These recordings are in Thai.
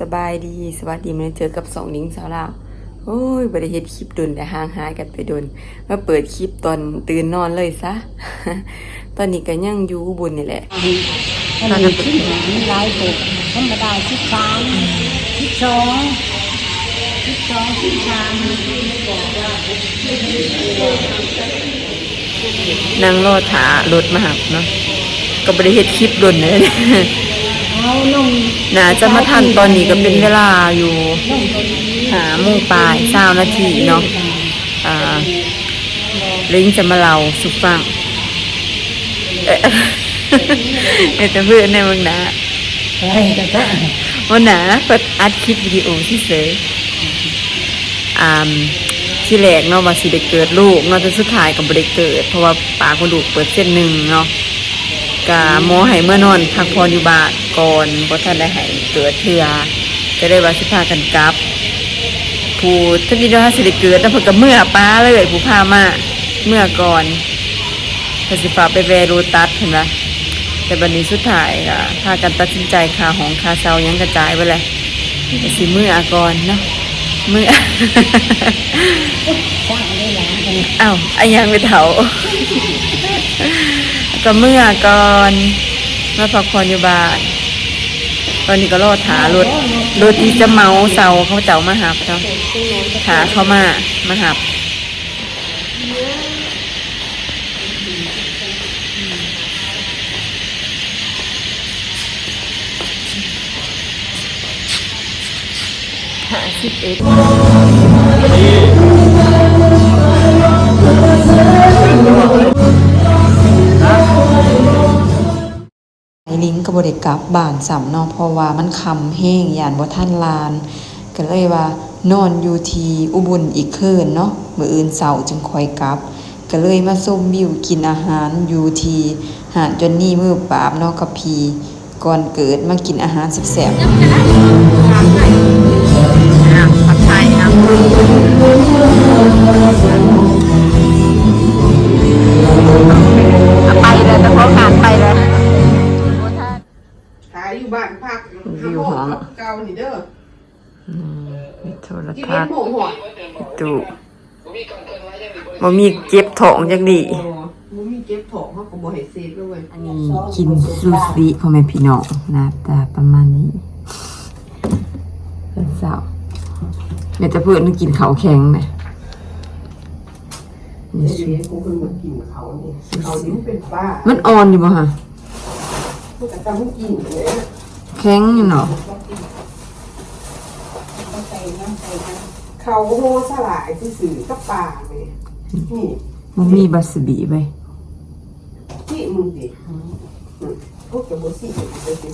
สบายดีสวัสดีมาเจอกับสองนิ้งสาวลาวโอ้ยบริเฮ็ดคลิปดนแต่ห่างหายกันไปดนมาเปิดคลิปตอนตื่นนอนเลยซะ ตอนนี้ก็ยังอยู่บุญนี่แหละตอนนี้ขึ้นหางลายตกธรรมดาชิดสามชิดสองชิดสองชิดสามนั่งรอถารถมาหับเนาะก็บริเฮ็ดคลิปดนเลย เอาลงน่าจะมาทันตอนนี้ก็เป็นเวลาอยู่หาโมงปลายเช้านาทีเนาะอ่าลิงจะมาเล่าสุฟังเอ๊ะเอ๊ะแต่เพื่อนในเมืองนะแต่ก็วันหนาเปิดอัดคลิปวิดีโอที่เสยอ่าที่แรกเนาะว่าสิได้เกิดลูกเนาะแต่สุดท้ายก็บ่ได้เกิด เพราะว่าปากคนดูกเปิดเส้นหนึ่งเนาะกะหมอให้เมื่อนอนพักผ่อนอยู่บ้าน ก่อนบ่ทันได้ให้เกิดเทื่อก็ได้ว่าสิพากันกลับ ผู้ถ้ามีน้องสิได้เกิดแล้วเพิ่นก็เมื่อป้าเลยผู้พามาเมื่อก่อนเพิ่นสิฝาไปแวะโรตัสเห็นปะแต่บัดนี้สุดท้ายก็พากันตัดสินใจคาของคาเช่ายังกระจายไว้เลยสิเมื่อก่อนเนาะเมื่ออ้างได้หลายอันนี้อ้าวอันยังไปเถาก็เมื่อก่อนมาพักผ่อนอยู่บ้าน ตอนนี้ก็รอดถารถรถที่จะเมาเสาเขาเจ้ามาหับเนาะถาเขามามาหับห้าสิบเอ็ด บริกลับบ้านสำเนาะเพราะว่ามันคำแห้งยานบ่ท่านลาน ก็เลยว่านอนอยู่ทีอุบลอีกคืนเนาะมื้ออื่นเสาจึงคอยกลับ ก็เลยมาส้มวิวกินอาหารอยู่ทีหาจนนี่มือปราบเนาะกับพีก่อนเกิดมากินอาหารแซ่บๆ วิวหอมเก่านี่เด้อมีโทรกินทัเอ็ศดน์โมงหัวดูบ่มีเจ็บท้องจักดีโอ้มึงมีเก็บของเขาก็บ่ให้เซฟเลยเว้ยอันนี้กินซูชิพ่อแม่พี่น้องหน้าตาประมาณนี้เป็นสาวเดี๋ยวจะเพื่อนนึกกินเขาวแข็งนะนี่อยู่สิในกูเป็นคนกินเขาเนี่ยเขานี่มันเป็นป้ามันอ่อนอยู่บ่ฮะพวกกระตามึงกินเลยแข็งอยู่เนาะเขาโง่สลายที่สื่อกับป่าเลยนี่มันมีบาสบีไปที่มึงดิพวกจะบ่สิ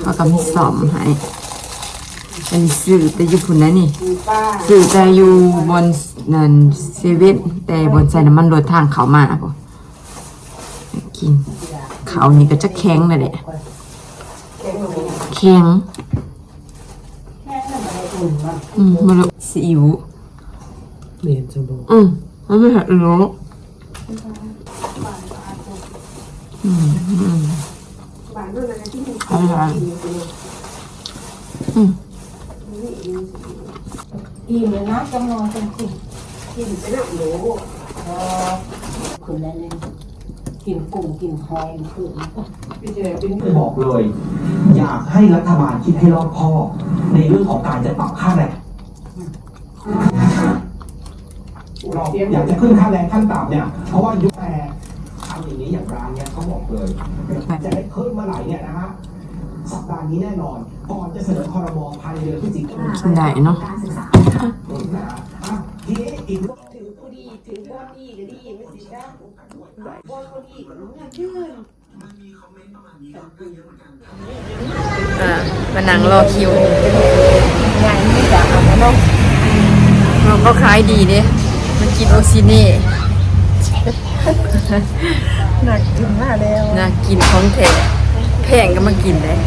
เขาก็มีสอมให้อันนี้ซื้อแต่อยู่พุ่นนะนี่มีป้าซื้อแต่อยู่บนนั่นเซเว่นแต่บนใส่น้ำมันรถทางเขามาป่ะกินเขานี่ก็จะแข็งเลยแหละแกงมาบ่ แข็งอืมมันเลยซีอิ๊วเรียนจะบอกอืมมันไม่เผ็ดเลยอืมอืมบ้านนู้นนะที่มึงอร่อยกินอยู่อืมอิ่มเลยนะจำนวนเป็นสิบกินไปแล้วโหเออคุณได้เลย กินกุ้งกินหอยคือเป็นจะเป็นบอกเลย อยากให้รัฐบาลคิดให้รอบคอบในเรื่องของการจะปรับค่าแรงเราอยากจะขึ้นค่าแรงขั้นต่ำเนี่ย เพราะว่ายุคแต่ทำอย่างนี้อย่างร้านเนี่ยเขาบอกเลย จะได้ขึ้นเมื่อไหร่เนี่ยนะฮะสัปดาห์นี้แน่นอน ก่อนจะเสนอคอรมอภายในเดือนพฤศจิกายนกินได้เนาะนะฮะอะทีนี้อีกเรื่อง ถือผู้ดีถือบอดีก็ดีไม่สิจ้า บอลคนดีก็รู้งานยืนอ่ามานั่งรอคิวงานนี้จะเอามาลงมันก็คล้ายดีเด้มันกินโอซิเน่หนักกินมากแล้วน่ากินของแท้แพงก็มากินเลย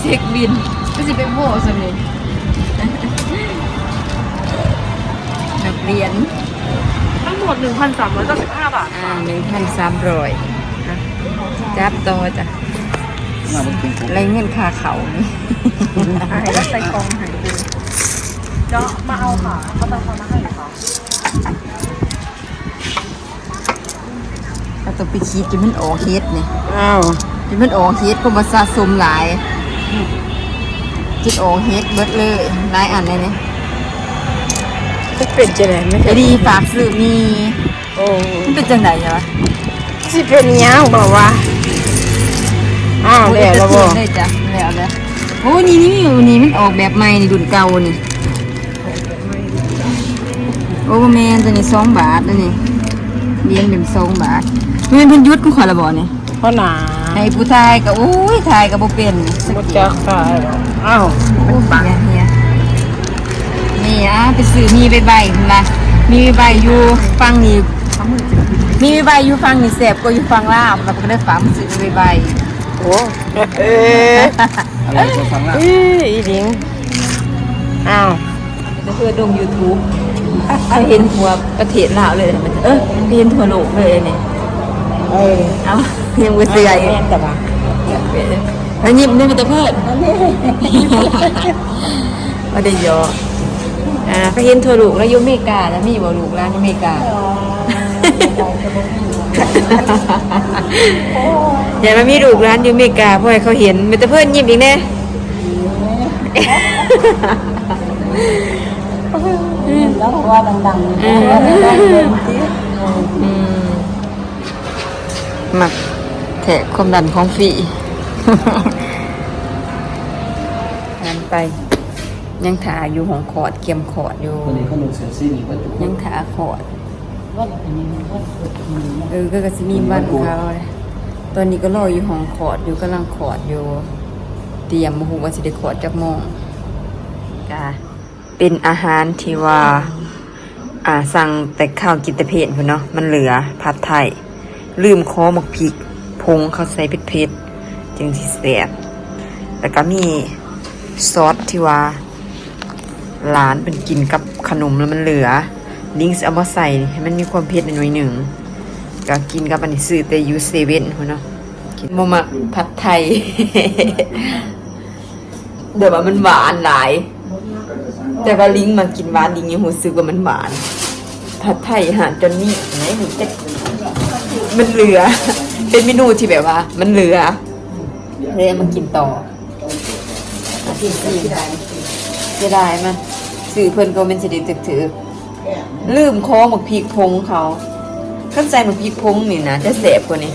เช็คบินก็สิเป็นโม่สมินัก เรียนทั้งหมด 1,395 บาทอ่าหนึ่งพันสามร้อยของชาจับต่อจ้ะไรเงินค่าเขานี่หายแล้วใส่กองหายไปเจาะมาเอาค่ะเขาต้องเอามาให้ค่ะเราต้องไปคิดจนมันออกเฮ็ดนี่อ้าวจนมันออกเฮ็ดก็มาสะสมหลายจนออกเฮ็ดเบิดเลยหลายอันเลยเนี่ย จะเป็นจะไหนไม่ไอ้ดีฝากซื้อมีโอ้มันเป็นจังไดจ๊ะสิเป็นยังบอกว่าอ้าวแล้วแล้วบ่ได้จ้ะแล้วแล้วโอ้นี่นี่นี่มันออกแบบใหม่นี่รุ่นเก่านี่โอ้แมนตัวนี้สองบาทตัวนี้เรียนเป็นสองบาทแม่นเพิ่นยุดกูขอละบ่เนี่ยเพราะหนาให้ผู้ทายก็โอ้ยทายก็บ่เป็นหมดจักตายหรอกอ้าว โอ้ย นี่อะไปซื้อมีใบใบพุ่นล่ะมีใบใบอยู่ฟังนี่มีใบใบอยู่ฟังนี่แซ่บกว่าอยู่ฟังลาวแล้วก็ได้ฝากมาซื้อใบใบโอ้เอ๊ะอะไรจะฟังละอีดิงอ้าวจะเพื่อดง YouTube เขาเห็นทั่วประเทศลาวเลยมันเออเห็นทั่วโลกเลยเนี่ยเออเอายังบ่เสืออยู่แม่นแต่ว่าแล้วยิ้มด้วยมันจะเพิ่นว่าได้ยอ อ่าเขาเห็นทั่วโลกแล้วอยู่อเมริกาแล้วมีบ่ลูกร้านอยู่อเมกาอย่ามามีลูกร้านอยู่อเมริกาเพราะให้เขาเห็นมันจะเพิ่นยิ้มอีกแน่แล้วว่าดังๆอืมอืมมักแทะความดันของฝี งานไป ยังถาอยู่ของขอดเกียมขอดอยู่วันนี้เขาลงเสือซี่นี่ก็ถูกยังถาขอดว่าอันนี้มันก็สุดมือเออก็กสิมีบ้านเขาเลยตอนนี้ก็รออยู่ห้องขอดอยู่กำลังขอดอยู่ เตรียมมาหูว่าสิได้ขอดจักโมงจ้าเป็นอาหารที่ว่า อ่าสั่งแต่ข้าวกินแต่เผ็ดพุ่นเนาะมันเหลือผัดไทย ลืมคอหมกพริกพงเขาใส่เผ็ดเผ็ดๆจึงสิแซ่บแล้วก็มีซอสที่ว่า หลานเป็นกินกับขนมแล้วมันเหลือ ลิงส์เอามาใส่ให้มันมีความเผ็ดหน่อยหนึ่งก็กินกับอันนี้ซื้อแต่ยูเซเว่นพุ่นเนาะกินโมมาผัดไทย เดี๋ยวว่ามันหวานหลาย แต่ว่าลิงมากินหวานลิงยังรู้สึกว่ามันหวาน ผัดไทยหาจนนี่ไหนมันจะมันเหลือ เป็นเมนูที่แบบว่า มันเหลือเลยเอามากินต่ออาทิตย์สี่ เสียดายมันสื่อเพิ่นก็เป็นสิเดตึกถือลืมคอหมกพริกพงเขาขั้นใจหมกพริกพงนี่นะจะแสบกว่านี้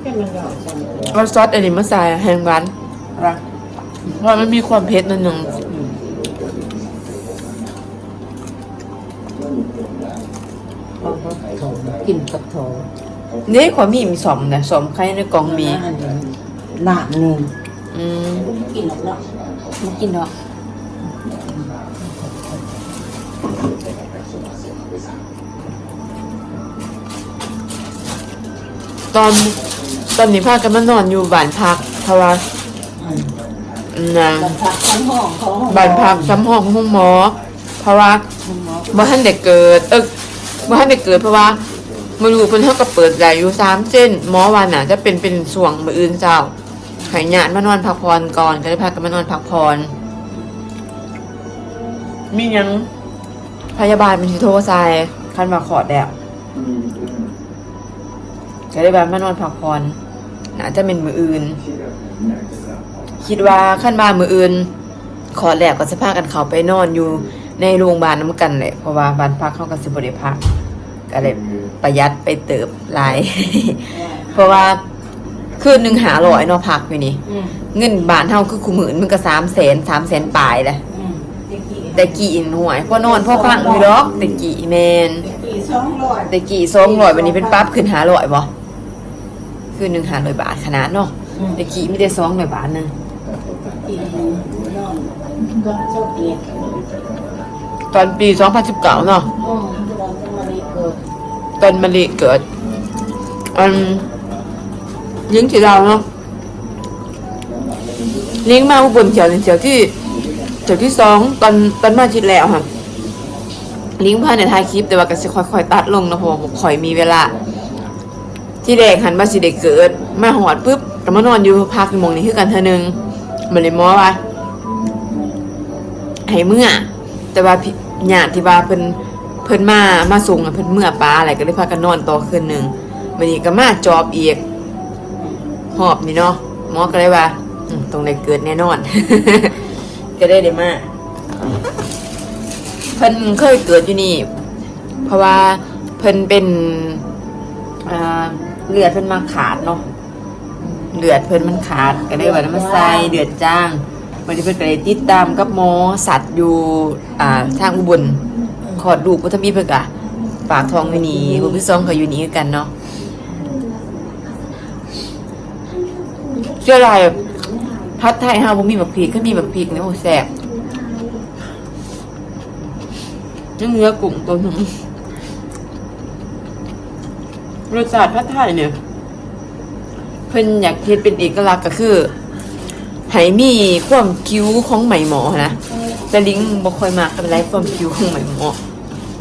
แค่มันหยอดจังเอาซอสอันนี้มาใส่แฮงวันเพราะมันมีความเผ็ดนิดนึงกินกับโถ นี่ความมีมีสอมนะสอมใครในกล่องมีหนาหนึ่งอืมกินหรอกเนาะมากินเนาะตอนตอนนี้พากันมานอนอยู่บ้านพักเพราะว่านะบันพักทั้งห้องเขาห้องบ้านพักซ้ำห้องห้องหมอเพราะว่าห้องหมอบ่ทันได้เกิด เออบ่ทันได้เกิดเพราะว่า มารู้เพิ่นเฮาก็เปิดใจอยู่สามเส้นหมอว่าน่ะจะเป็นเป็นส่วงมืออื่นเจ้าให้ญาติมานอนพักผ่อนก่อนก็ได้พากันมานอนพักผ่อนมียังพยาบาลมันสิโทรใส่คันว่าขอดแล้วก็ได้แบบมานอนพักผ่อนน่าจะเป็นมืออื่น คิดว่าขั้นมามืออื่น ขอแลกก็จะพากันเขาไปนอนอยู่ในโรงพยาบาลน้ำกันแหละเพราะว่าบ้านพักเขาก็สิบริพัก ก็เลยประหยัดไปเติบหลาย เพราะว่าคืนหนึ่งหาร้อยเนาะพักอยู่นี่อืมเงินบาทเท่าคือคู่หมื่นมันก็สามแสนสามแสนปลายแหละอืมตะกี้แต่กี่อินหวยพ่อนอนพ่อฟังอยู่ดอกแต่กี่แมนตะกี้สองร้อยแต่กี่สองร้อยวันนี้เป็นปั๊บขึ้นหาร้อยบ่คืนหนึ่งหาร้อยบาทขนาดเนาะแต่กี่ไม่ได้สองร้อยบาทหนึงกินนอนก็เจ้าเกียรติตอนปีสองพันสิบเก้าเนาะ ตอนมะลิเกิดอันเลี้ยงที่เราเนาะเลี้ยงมาอุบลเขียวเขียวที่เขียวที่สองตอนตอนมาชิดแล้วค่ะลิงก์ผ่านในท้ายคลิปแต่ว่าก็จะค่อยๆตัดลงนะเพราะว่าค่อยมีเวลา ที่แรกหันมาสิได้เกิด มาหอดปุ๊บก็มานอนอยู่พักอยู่หมองนี้คือกันเธอหนึ่งมันเลยมอว่าให้เมื่อแต่ว่าพี่ญาติที่ว่าเพิ่น พิ่นมามาส่งอะเพิ่นเมื่อปลาอะไรก็เลยพากันนอนต่อคืนหนึงวันนี้ก็มาจอบอีกหอบนี่เนาะหมอก็เลยว่าอืมตรงไหนเกิดแน่นอน ก็ได้ได้มาเพิ่นเคยเกิดอยู่นี่ เพราะว่าเพิ่นเป็นอ่าเลือดเพิ่นมาขาดเนาะเลือดเพิ่นมันขาดก็เลยว่าน้ำมันใส่เลือดจ้างวันนี้เพิ่นก็เลยติดตามกับหมอสัตว์อยู่อ่าทางอุบล ขอดลูกพุทมีเพิ่นกะปากทองอยู่นี่ผู้พี่ซองเขาอยู่นี่กันเนาะเชื่ออะไรพัดไทยเฮาบ่มีบักพริกก็มีบักพริกเนี่ยโอ้แซ่บนี่เนื้อกุ้งตัวหนึงรสชาติผัดไทยเนี่ยเพิ่นอยากเฮ็ดเป็นเอกลักษณ์ก็คือให้มีความคิ้วของไหมหมอนะแต่ลิงบ่ค่อยมักกันไรความคิ้วของไหมหมอ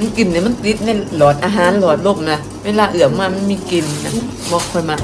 มันกลิ่นเนี่ยมันติดในหลอดอาหารหลอดลมนะ เวลาเอื่อมมามันมีกลิ่นนะบ่ค่อยมา